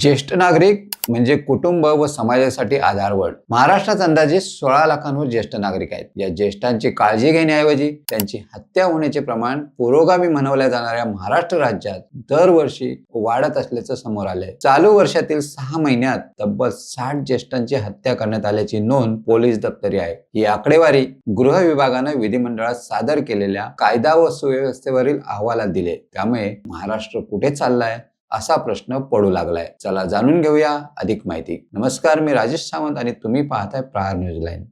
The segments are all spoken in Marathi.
ज्येष्ठ नागरिक म्हणजे कुटुंब व समाजासाठी आधारवड. महाराष्ट्रात अंदाजे सोळा लाखांवर ज्येष्ठ नागरिक आहेत. या ज्येष्ठांची काळजी घेण्याऐवजी त्यांची हत्या होण्याचे प्रमाण पुरोगामी म्हणवल्या जाणाऱ्या महाराष्ट्र राज्यात दरवर्षी वाढत असल्याचं समोर आलंय. चालू वर्षातील सहा महिन्यात तब्बल साठ ज्येष्ठांची हत्या करण्यात आल्याची नोंद पोलीस दप्तरी आहे. ही आकडेवारी गृह विभागानं विधिमंडळात सादर केलेल्या कायदा व सुव्यवस्थेवरील अहवालात दिले त्यामुळे महाराष्ट्र कुठे चाललाय? असा प्रश्न पडू लागलाय. चला जाणून घेऊया अधिक माहिती. नमस्कार मी राजेश सावंत आणि तुम्ही पाहताय प्रहार न्यूज लाईन.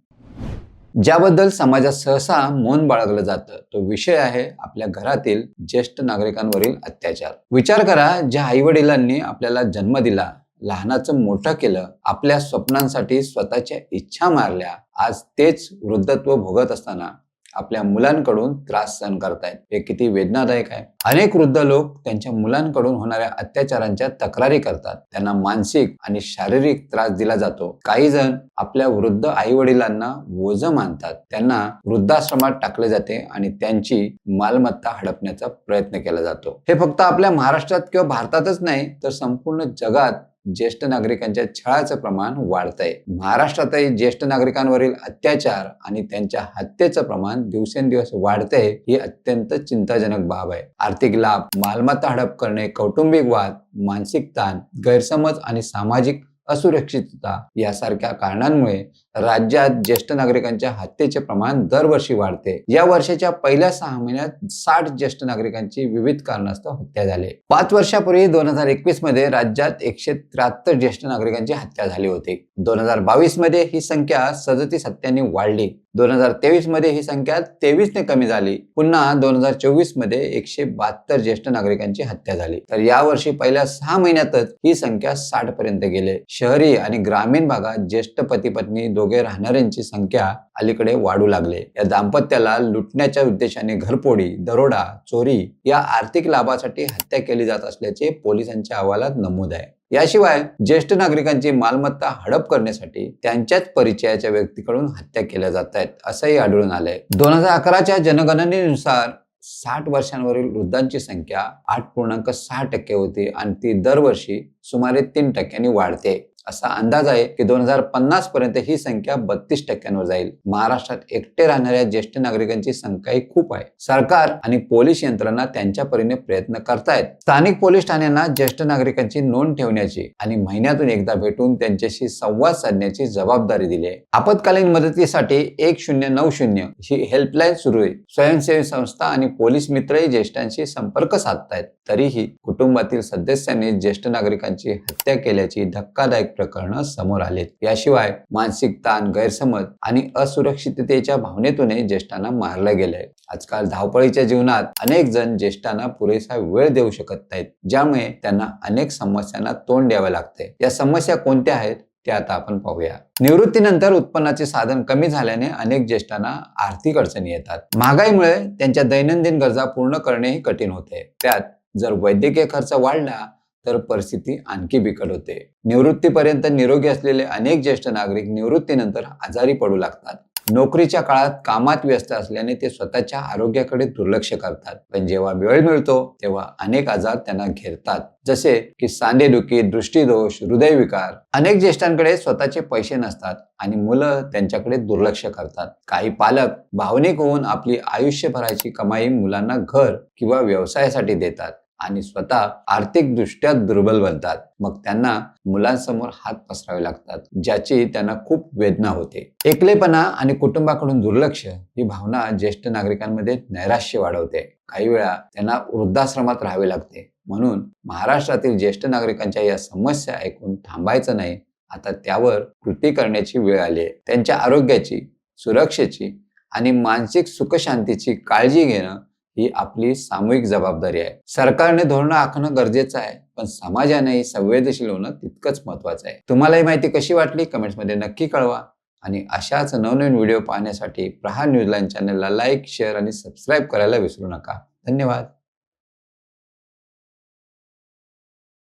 ज्याबद्दल समाजात सहसा मौन बाळगलं जातं तो विषय आहे आपल्या घरातील ज्येष्ठ नागरिकांवरील अत्याचार. विचार करा ज्या आई वडिलांनी आपल्याला जन्म दिला लहानाचं मोठं केलं आपल्या स्वप्नांसाठी स्वतःच्या इच्छा मारल्या आज तेच वृद्धत्व भोगत असताना आपल्या मुलांकडून त्रास सहन करतायत. हे किती वेदनादायक आहे. अनेक वृद्ध लोक त्यांच्या मुलांकडून होणाऱ्या अत्याचारांच्या तक्रारी करतात. त्यांना मानसिक आणि शारीरिक त्रास दिला जातो. काही जण आपल्या वृद्ध आई वडिलांना ओझ मानतात. त्यांना वृद्धाश्रमात टाकले जाते आणि त्यांची मालमत्ता हडपण्याचा प्रयत्न केला जातो. हे फक्त आपल्या महाराष्ट्रात किंवा भारतातच नाही तर संपूर्ण जगात ज्येष्ठ नागरिकांच्या छळाचं प्रमाण वाढत आहे महाराष्ट्रातही ज्येष्ठ नागरिकांवरील अत्याचार आणि त्यांच्या हत्येचं प्रमाण दिवसेंदिवस वाढतंय ही अत्यंत चिंताजनक बाब आहे. आर्थिक लाभ मालमत्ता हडप करणे कौटुंबिक वाद मानसिक ताण गैरसमज आणि सामाजिक असुरक्षितता यासारख्या कारणांमुळे राज्यात ज्येष्ठ नागरिकांच्या हत्येचे प्रमाण दरवर्षी वाढते. या वर्षाच्या पहिल्या सहा महिन्यात साठ ज्येष्ठ नागरिकांची विविध कारणास्तव हत्या झाली. पाच वर्षापूर्वी दोन हजार एकवीसमध्ये राज्यात एकशे त्र्याहत्तर ज्येष्ठ नागरिकांची हत्या झाली होती. दोन हजार बावीसमध्ये ही संख्या सदतीस हत्यांनी वाढली. दोन हजार तेवीसमध्ये ही संख्या तेवीसने कमी झाली. पुन्हा दोन हजार चोवीसमध्ये एकशे बहात्तर ज्येष्ठ नागरिकांची हत्या झाली. तर यावर्षी पहिल्या सहा महिन्यातच ही संख्या साठ पर्यंत गेले. शहरी आणि ग्रामीण भागात ज्येष्ठ पती पत्नी दोघे राहणाऱ्यांची संख्या अलीकडे वाढू लागले. या दाम्पत्याला लुटण्याच्या उद्देशाने घरपोडी दरोडा चोरी या आर्थिक लाभासाठी हत्या केली जात असल्याचे पोलिसांच्या अहवालात नमूद आहे. याशिवाय ज्येष्ठ नागरिकांची मालमत्ता हडप करण्यासाठी त्यांच्याच परिचयाच्या व्यक्तीकडून हत्या केल्या जात आहेत असंही आढळून आलंय. दोन हजार अकराच्या जनगणनेनुसार साठ वर्षांवरील वृद्धांची संख्या आठ पूर्णांक सहा टक्के होती आणि ती दरवर्षी सुमारे तीन टक्क्यांनी वाढते. असा अंदाज आहे की दोन हजार पन्नास पर्यंत ही संख्या बत्तीस टक्क्यांवर जाईल. महाराष्ट्रात एकटे राहणाऱ्या ज्येष्ठ नागरिकांची संख्याही खूप आहे. सरकार आणि पोलीस यंत्रणा त्यांच्या परीने प्रयत्न करतायत. स्थानिक पोलीस ठाण्यांना ज्येष्ठ नागरिकांची नोंद ठेवण्याची आणि महिन्यातून एकदा भेटून त्यांच्याशी संवाद साधण्याची जबाबदारी दिली आहे. आपत्कालीन मदतीसाठी एक शून्य नऊ शून्य ही हेल्पलाईन सुरू आहे. स्वयंसेवी संस्था आणि पोलीस मित्रही ज्येष्ठांशी संपर्क साधतायत. तरीही कुटुंबातील सदस्यांनी ज्येष्ठ नागरिकांची हत्या केल्याची धक्कादायक प्रकरणं समोर आलेत. याशिवाय मानसिक ताण गैरसमज आणि असुरक्षिततेच्या भावनेतूनही ज्येष्ठांना मारलं गेलंय. आजकाल धावपळीच्या जीवनात अनेक जण ज्येष्ठांना पुरेसा वेळ देऊ शकत नाहीत ज्यामुळे त्यांना अनेक समस्यांना तोंड द्यावं लागते या समस्या कोणत्या आहेत ते आता आपण पाहूया. निवृत्तीनंतर उत्पन्नाचे साधन कमी झाल्याने अनेक ज्येष्ठांना आर्थिक अडचणी येतात. महागाईमुळे त्यांच्या दैनंदिन गरजा पूर्ण करणेही कठीण होते. त्यात जर वैद्यकीय खर्च वाढला तर परिस्थिती आणखी बिकट होते. निवृत्तीपर्यंत निरोगी असलेले अनेक ज्येष्ठ नागरिक निवृत्तीनंतर आजारी पडू लागतात. नोकरीच्या काळात कामात व्यस्त असल्याने ते स्वतःच्या आरोग्याकडे दुर्लक्ष करतात. पण जेव्हा वेळ मिळतो तेव्हा अनेक आजार त्यांना घेरतात. जसे की सांधेदुखी दृष्टीदोष हृदयविकार. अनेक ज्येष्ठांकडे स्वतःचे पैसे नसतात आणि मुलं त्यांच्याकडे दुर्लक्ष करतात. काही पालक भावनिक होऊन आपली आयुष्यभराची कमाई मुलांना घर किंवा व्यवसायासाठी देतात. आणि स्वतः आर्थिकदृष्ट्या दुर्बल बनतात. मग त्यांना मुलांसमोर हात पसरावे लागतात ज्याची त्यांना खूप वेदना होते. एकलेपणा आणि कुटुंबाकडून दुर्लक्ष ही भावना ज्येष्ठ नागरिकांमध्ये नैराश्य वाढवते. काही वेळा त्यांना वृद्धाश्रमात राहावे लागते. म्हणून महाराष्ट्रातील ज्येष्ठ नागरिकांच्या या समस्या ऐकून थांबायचं नाही. आता त्यावर कृती करण्याची वेळ आली आहे त्यांच्या आरोग्याची सुरक्षेची आणि मानसिक सुखशांतीची काळजी घेणं ही आपली सामूहिक जबाबदारी आहे. सरकारने धोरणं आखणं गरजेचं आहे पण समाजाने संवेदनशील होणं तितकंच महत्वाचं आहे. तुम्हाला ही माहिती कशी वाटली? कमेंट्समध्ये नक्की कळवा. आणि अशाच नवनवीन व्हिडिओ पाहण्यासाठी प्रहार न्यूज चॅनलला लाईक शेअर आणि सबस्क्राईब करायला विसरू नका. धन्यवाद.